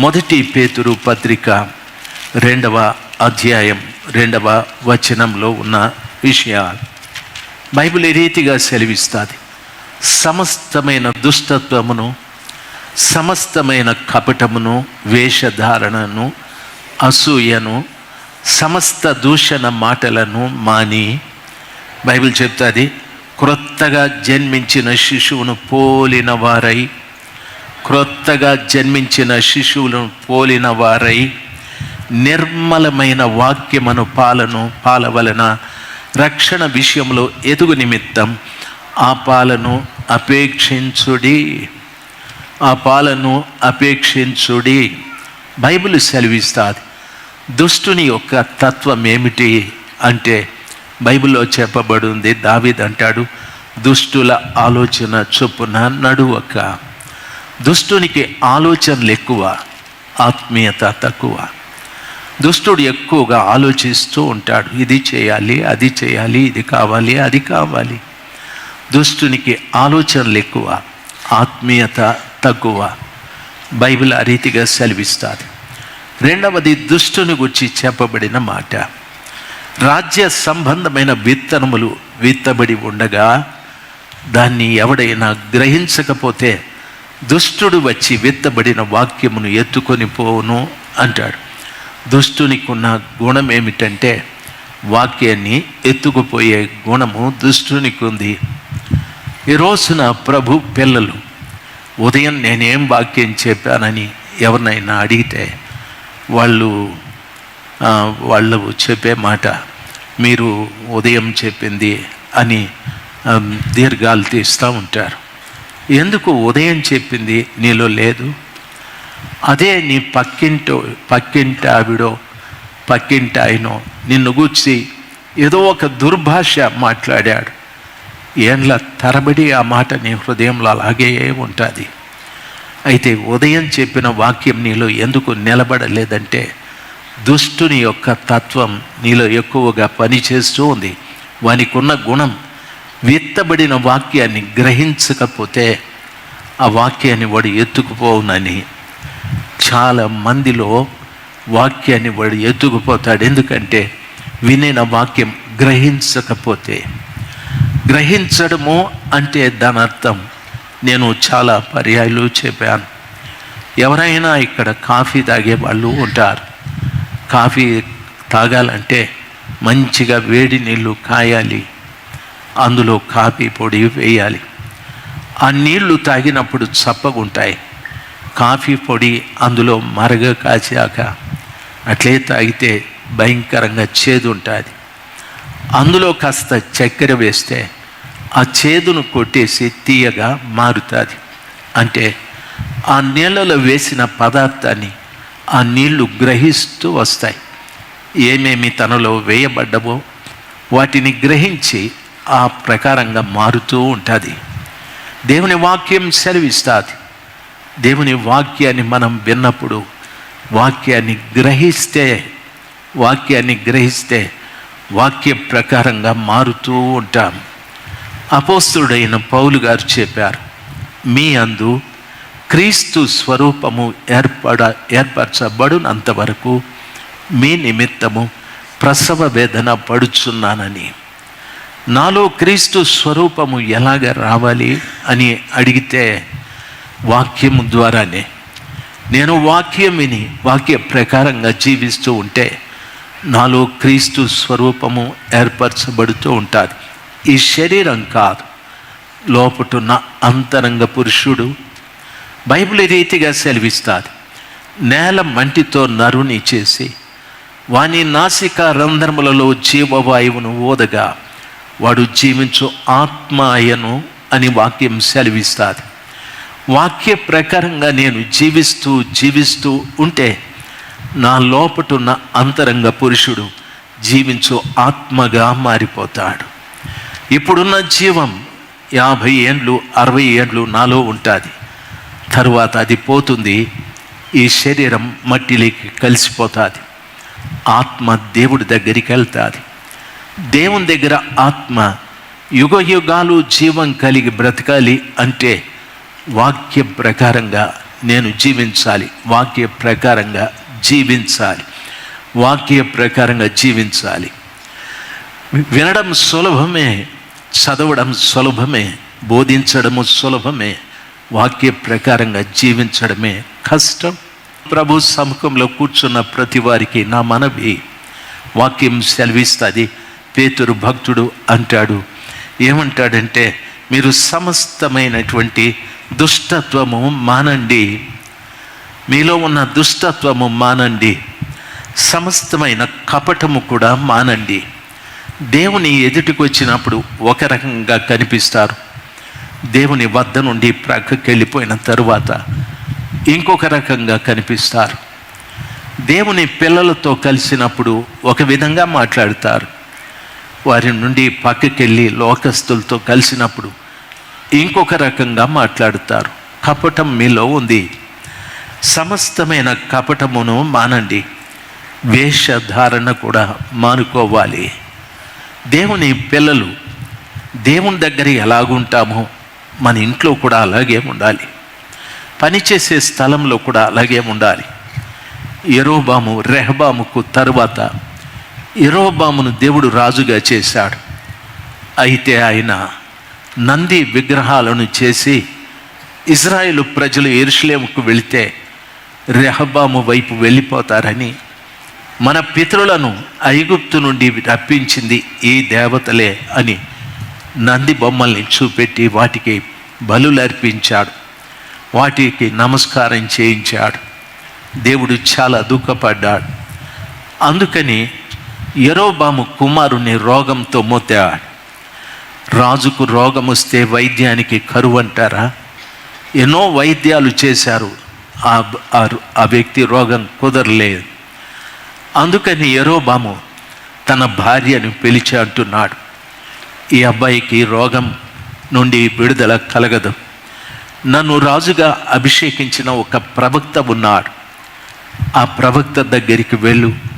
మొదటి పేతురు పత్రిక రెండవ అధ్యాయం రెండవ వచనంలో ఉన్న విషయాలు. బైబిల్ ఈ రీతిగా సెలవిస్తుంది. సమస్తమైన దుష్టత్వమును సమస్తమైన కపటమును వేషధారణను అసూయను సమస్త దూషణ మాటలను మాని బైబిల్ చెప్తుంది క్రొత్తగా జన్మించిన శిశువును పోలిన వారై క్రొత్తగా జన్మించిన శిశువులను పోలిన వారై నిర్మలమైన వాక్యమును పాలను పాలవలన రక్షణ విషయంలో ఎదుగు నిమిత్తం ఆ పాలను అపేక్షించుడి. ఆ పాలను అపేక్షించుడి. బైబిల్ సెలవిస్తుంది దుష్టుని యొక్క తత్వం ఏమిటి అంటే బైబిల్లో చెప్పబడింది దావిద్ అంటాడు దుష్టుల ఆలోచన చొప్పున నడువక. దుష్టునికి ఆలోచనలు ఎక్కువ ఆత్మీయత తక్కువ. దుష్టుడు ఎక్కువగా ఆలోచిస్తూ ఉంటాడు ఇది చేయాలి అది చేయాలి ఇది కావాలి అది కావాలి. దుష్టునికి ఆలోచనలు ఎక్కువ ఆత్మీయత తక్కువ బైబిల్ ఆ రీతిగా సెలవిస్తుంది. రెండవది దుష్టుని గురించి చెప్పబడిన మాట. రాజ్య సంబంధమైన విత్తనములు విత్తబడి ఉండగా దాన్ని ఎవడైనా గ్రహించకపోతే దుష్టుడు వచ్చి విత్తబడిన వాక్యమును ఎత్తుకొని పోవును అంటాడు. దుష్టునికి ఉన్న గుణం ఏమిటంటే వాక్యాన్ని ఎత్తుకుపోయే గుణము దుష్టునికి ఉంది ఈ రోజున ప్రభు పిల్లలు ఉదయం నేనేం వాక్యం చెప్పానని ఎవరినైనా అడిగితే వాళ్ళు వాళ్ళు చెప్పే మాట మీరు ఉదయం చెప్పింది అని దీర్ఘాలు తీస్తూ ఉంటారు. ఎందుకు ఉదయం చెప్పింది నీలో లేదు? అదే నీ పక్కింటో పక్కింటి ఆవిడో పక్కింటి ఆయనో నిన్ను గూర్చి ఏదో ఒక దుర్భాష మాట్లాడాడు. ఏండ్ల తరబడి ఆ మాట నీ హృదయంలో అలాగే ఉంటుంది. అయితే ఉదయం చెప్పిన వాక్యం నీలో ఎందుకు నిలబడలేదంటే దుష్టుని యొక్క తత్వం నీలో ఎక్కువగా పనిచేస్తూ ఉంది. వానికి ఉన్న గుణం విత్తబడిన వాక్యాన్ని గ్రహించకపోతే ఆ వాక్యాన్ని వాడు ఎత్తుకుపోవునని. చాలా మందిలో వాక్యాన్ని వాడు ఎత్తుకుపోతాడు. ఎందుకంటే వినిన వాక్యం గ్రహించకపోతే. గ్రహించడము అంటే దాని అర్థం నేను చాలా పర్యాయాలు చెప్పాను. ఎవరైనా ఇక్కడ కాఫీ తాగే వాళ్ళు ఉంటారు. కాఫీ తాగాలంటే మంచిగా వేడి నీళ్ళు కాయాలి. అందులో కాఫీ పొడి వేయాలి. ఆ నీళ్ళు తాగినప్పుడు చప్పగుంటాయి కాఫీ పొడి అందులో మరగ కాచాక అట్లే తాగితే భయంకరంగా చేదు ఉంటుంది అందులో కాస్త చక్కెర వేస్తే ఆ చేదును కొట్టేసి తీయగా మారుతుంది. అంటే ఆ నీళ్ళలో వేసిన పదార్థాన్ని ఆ నీళ్ళు గ్రహిస్తూ వస్తాయి. ఏమేమి తనలో వేయబడ్డవో వాటిని గ్రహించి ఆ ప్రకారంగా మారుతూ ఉంటుంది. దేవుని వాక్యం సెలవిస్తుంది. దేవుని వాక్యాన్ని మనం విన్నప్పుడు వాక్యాన్ని గ్రహిస్తే వాక్యాన్ని గ్రహిస్తే వాక్య ప్రకారంగా మారుతూ ఉంటాం. అపోస్తుడైన పౌలు గారు చెప్పారు మీ అందు క్రీస్తు స్వరూపము ఏర్పడ ఏర్పరచబడినంతవరకు మీ నిమిత్తము ప్రసవ వేదన పడుచున్నానని. నాలో క్రీస్తు స్వరూపము ఎలాగ రావాలి అని అడిగితే వాక్యము ద్వారానే. నేను వాక్యం విని వాక్య ప్రకారంగా జీవిస్తూ ఉంటే నాలో క్రీస్తు స్వరూపము ఏర్పరచబడుతూ ఉంటుంది. ఈ శరీరం కాదు. లోపటున్న అంతరంగ పురుషుడు బైబిల్ రీతిగా సెలవిస్తుంది. నేల మంటితో నరుని చేసి వాని నాసిక రంధ్రములలో జీవవాయువును ఓదగా వాడు జీవించు ఆత్మ అయను అని వాక్యం సెలవిస్తుంది. వాక్య ప్రకారంగా నేను జీవిస్తూ జీవిస్తూ ఉంటే నా లోపటున్న అంతరంగ పురుషుడు జీవించు ఆత్మగా మారిపోతాడు. ఇప్పుడున్న జీవం యాభై ఏండ్లు అరవై ఏండ్లు నాలో ఉంటుంది. తరువాత అది పోతుంది ఈ శరీరం మట్టిలోకి కలిసిపోతుంది. ఆత్మ దేవుడి దగ్గరికి వెళ్తుంది. దేవుని దగ్గర ఆత్మ యుగ యుగాలు జీవం కలిగి బ్రతకాలి అంటే వాక్య ప్రకారంగా నేను జీవించాలి. వాక్య ప్రకారంగా జీవించాలి. వాక్య ప్రకారంగా జీవించాలి. వినడం సులభమే చదవడం సులభమే బోధించడము సులభమే వాక్య ప్రకారంగా జీవించడమే కష్టం. ప్రభు సముఖంలో కూర్చున్న ప్రతి వారికి నా మనవి వాక్యం సెలవిస్తుంది. పేతురు భక్తుడు అంటాడు. ఏమంటాడంటే మీరు సమస్తమైనటువంటి దుష్టత్వము మానండి. మీలో ఉన్న దుష్టత్వము మానండి. సమస్తమైన కపటము కూడా మానండి. దేవుని ఎదుటికి వచ్చినప్పుడు ఒక రకంగా కనిపిస్తారు. దేవుని వద్ద నుండి ప్రక్కకి వెళ్ళిపోయిన తరువాత ఇంకొక రకంగా కనిపిస్తారు. దేవుని పిల్లలతో కలిసినప్పుడు ఒక విధంగా మాట్లాడతారు. వారి నుండి పక్కకెళ్ళి లోకస్తులతో కలిసినప్పుడు ఇంకొక రకంగా మాట్లాడుతారు. కపటం మీలో ఉంది. సమస్తమైన కపటమును మానండి. వేషధారణ కూడా మానుకోవాలి. దేవుని పిల్లలు దేవుని దగ్గర ఎలాగుంటామో మన ఇంట్లో కూడా అలాగే ఉండాలి. పనిచేసే స్థలంలో కూడా అలాగే ఉండాలి. ఎరోబాము రెహబాముకు తరువాత ఇరోబామును దేవుడు రాజుగా చేశాడు. అయితే ఆయన నంది విగ్రహాలను చేసి ఇజ్రాయేల్ ప్రజలు ఎరుషులేముకు వెళితే రెహబాము వైపు వెళ్ళిపోతారని మన పితరులను ఐగుప్తు నుండి రప్పించింది ఈ దేవతలే అని నంది బొమ్మల్ని చూపెట్టి వాటికి బలులు అర్పించాడు వాటికి నమస్కారం చేయించాడు. దేవుడు చాలా దుఃఖపడ్డాడు. అందుకని ఎరోబాము కుమారుని రోగంతో మోతాడు. రాజుకు రోగం వస్తే వైద్యానికి కరువు అంటారా ఎన్నో వైద్యాలు చేశారు. ఆ ఆ వ్యక్తి రోగం కుదరలేదు. అందుకని ఎరోబాము తన భార్యను పిలిచి అంటున్నాడు. ఈ అబ్బాయికి రోగం నుండి విడుదల కలగదు. నన్ను రాజుగా అభిషేకించిన ఒక ప్రవక్త ఉన్నాడు. ఆ ప్రవక్త దగ్గరికి వెళ్ళు.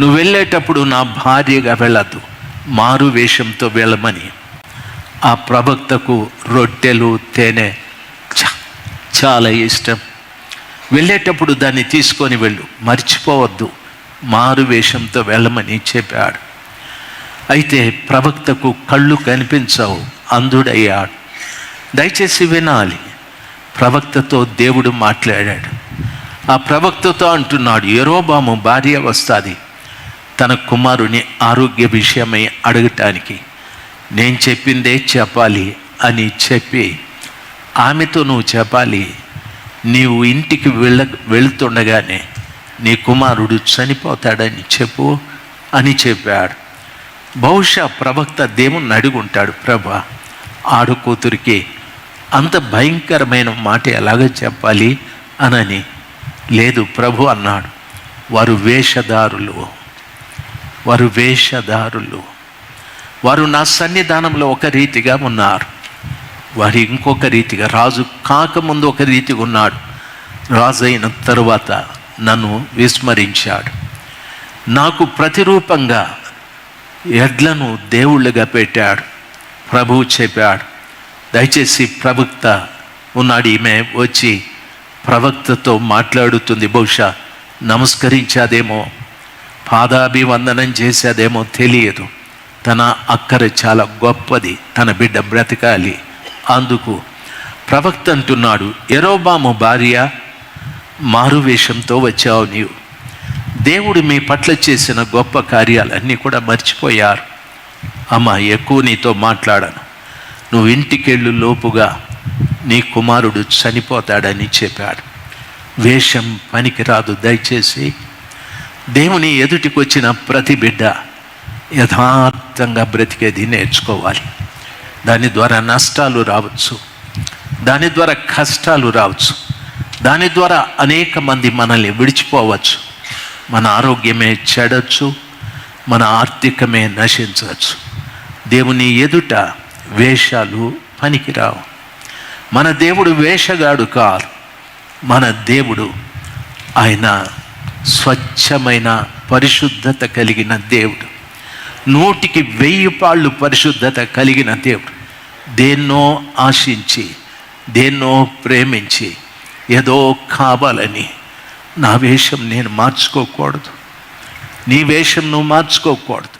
నువ్వు వెళ్ళేటప్పుడు నా భార్యగా వెళ్ళద్దు. మారు వేషంతో వెళ్ళమని. ఆ ప్రవక్తకు రొట్టెలు తేనె చ- చాలా ఇష్టం. వెళ్ళేటప్పుడు దాన్ని తీసుకొని వెళ్ళు. మర్చిపోవద్దు. మారు వేషంతో వెళ్ళమని చెప్పాడు. అయితే ప్రవక్తకు కళ్ళు కనిపించవు. అందుడయ్యాడు దయచేసి వినాలి. ప్రవక్తతో దేవుడు మాట్లాడాడు. ఆ ప్రవక్తతో అంటున్నాడు ఎరోబాము భార్య వస్తుంది తన కుమారుని ఆరోగ్య విషయమై అడగటానికి. నేను చెప్పిందే చెప్పాలి అని చెప్పి ఆమెతో నువ్వు చెప్పాలి నీవు ఇంటికి వెళ్ళ వెళుతుండగానే నీ కుమారుడు చనిపోతాడని చెప్పు అని చెప్పాడు. బహుశా ప్రవక్త దేవుణ్ణి అడుగుంటాడు ప్రభా ఆడు కూతురికి అంత భయంకరమైన మాట ఎలాగ చెప్పాలి? అనని లేదు ప్రభు అన్నాడు. వారు వేషధారులు. వారు వేషధారులు. వారు నా సన్నిధానంలో ఒక రీతిగా ఉన్నారు. వారు ఇంకొక రీతిగా రాజు కాకముందు ఒక రీతిగా ఉన్నాడు. రాజు అయిన తరువాత నన్ను విస్మరించాడు. నాకు ప్రతిరూపంగా ఎడ్లను దేవుళ్ళుగా పెట్టాడు. ప్రభువు చెప్పాడు దయచేసి ప్రవక్త ఉన్నాడు ఈమె వచ్చి ప్రవక్తతో మాట్లాడుతుంది. బహుశా నమస్కరించాదేమో పాదాభివందనం చేసేదేమో తెలియదు. తన అక్కర చాలా గొప్పది తన బిడ్డ బ్రతకాలి. అందుకు ప్రవక్త అంటున్నాడు ఎరోబాము భార్య మారువేషంతో వచ్చావు నీవు. దేవుడు మీ పట్ల చేసిన గొప్ప కార్యాలన్నీ కూడా మర్చిపోయారు. అమ్మ ఎక్కువ నీతో మాట్లాడను. నువ్వు ఇంటికెళ్ళు లోపుగా నీ కుమారుడు చనిపోతాడని చెప్పాడు. వేషం పనికిరాదు దయచేసి. దేవుని ఎదుటికి వచ్చిన ప్రతి బిడ్డ యథార్థంగా బ్రతికేది నేర్చుకోవాలి. దాని ద్వారా నష్టాలు రావచ్చు. దాని ద్వారా కష్టాలు రావచ్చు. దాని ద్వారా అనేక మంది మనల్ని విడిచిపోవచ్చు. మన ఆరోగ్యమే చెడచ్చు. మన ఆర్థికమే నశించవచ్చు. దేవుని ఎదుట వేషాలు పనికిరావు. మన దేవుడు వేషగాడు కాదు. మన దేవుడు ఆయన స్వచ్ఛమైన పరిశుద్ధత కలిగిన దేవుడు. నూటికి వెయ్యి పాళ్ళు పరిశుద్ధత కలిగిన దేవుడు. దేన్నో ఆశించి దేన్నో ప్రేమించి ఏదో కావాలని నా వేషం నేను మార్చుకోకూడదు. నీ వేషం నువ్వు మార్చుకోకూడదు.